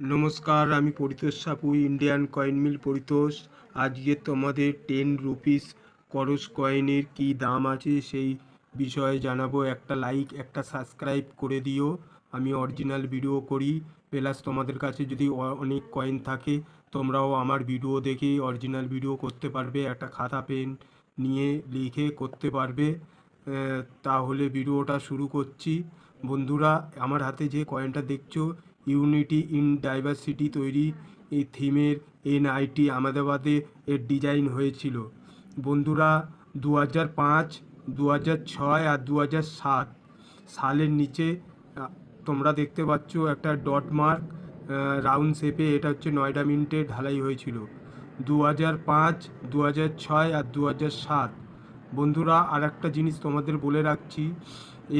নমস্কার, আমি Paritosh Sapu Indian coin mill Paritosh. আজকে তোমাদের টেন রুপিস করস কয়েনের কি দাম আছে সেই বিষয়ে জানাব। একটা লাইক একটা সাবস্ক্রাইব করে দিও। আমি অরিজিনাল ভিডিও করি। প্লাস তোমাদের কাছে যদি অনেক কয়েন থাকে, তোমরাও আমার ভিডিও দেখে অরিজিনাল ভিডিও করতে পারবে। একটা খাতা পেন নিয়ে লিখে করতে পারবে। তাহলে ভিডিওটা শুরু করছি। বন্ধুরা, আমার হাতে যে কয়েনটা দেখছ ইউনিটি ইন ডাইভার্সিটি তৈরি এই থিমের এনআইটি আহমেদাবাদে এর ডিজাইন হয়েছিল। বন্ধুরা দু হাজার পাঁচ দু হাজার ছয় আর দু হাজার সাত সালের নিচে তোমরা দেখতে পাচ্ছ একটা ডট মার্ক রাউন্ড শেপে এটা হচ্ছে নয়ডা মিন্টে ঢালাই হয়েছিল। দু হাজার পাঁচ দু হাজার ছয় আর দু হাজার সাত। বন্ধুরা আর একটা জিনিস তোমাদের বলে রাখছি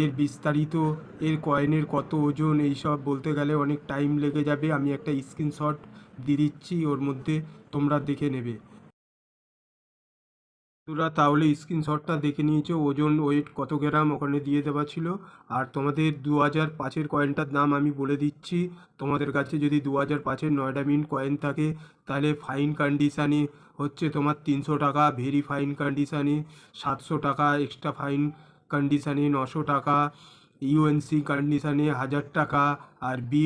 এর বিস্তারিত, এর কয়েনের কত ওজন, এইসব বলতে গেলে অনেক টাইম লেগে যাবে। আমি একটা স্ক্রিনশট দিয়ে দিচ্ছি, ওর মধ্যে তোমরা দেখে নেবে। তোমরা তাহলে স্ক্রিনশটটা দেখে নিয়েছো, ওজন ওয়েট কত গ্রাম ওখানে দিয়ে দেওয়া ছিল। আর তোমাদের দু হাজার পাঁচের কয়েনটার দাম আমি বলে দিচ্ছি। তোমাদের কাছে যদি দু হাজার পাঁচের নয়ডা মিন কয়েন থাকে, তাহলে ফাইন কন্ডিশানে হচ্ছে তোমার তিনশো টাকা ভেরি ফাইন কন্ডিশানে সাতশো টাকা এক্সট্রা ফাইন কন্ডিশানে নশো টাকা ইউএনসি কন্ডিশানে হাজার টাকা আর বি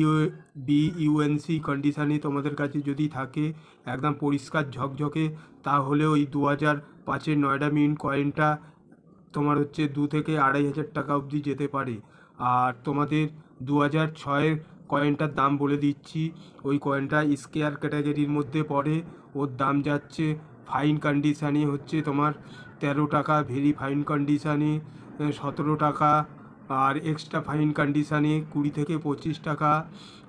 বি ইউএনসি কন্ডিশানে তোমাদের কাছে যদি থাকে একদম পরিষ্কার ঝকঝকে, তাহলে ওই দু হাজার পাঁচের নয়ডা মিন কয়েনটা তোমার হচ্ছে দু থেকে আড়াই হাজার টাকা অবধি যেতে পারে। আর তোমাদের দু হাজার ছয়ের কয়েনটার দাম বলে দিচ্ছি, ওই কয়েনটা স্কেয়ার ক্যাটাগরির মধ্যে পড়ে, ওর দাম যাচ্ছে ফাইন কন্ডিশানে হচ্ছে তোমার তেরো টাকা ভেরি ফাইন কন্ডিশানে সতেরো টাকা। আর এক্সট্রা ফাইন কন্ডিশানে কুড়ি থেকে পঁচিশ টাকা।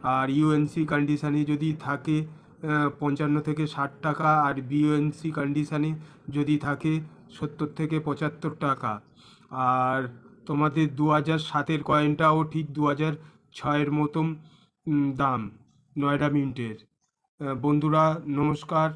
আর ইউএনসি কন্ডিশানে যদি থাকে পঞ্চান্ন থেকে ষাট টাকা। আর বিওএনসি কন্ডিশানে যদি থাকে, সত্তর থেকে পঁচাত্তর টাকা। আর তোমাদের দু হাজার সাতের কয়েনটাও ঠিক দু হাজার ছয়ের মতন দাম নয়ডা মিন্টের। বন্ধুরা, নমস্কার।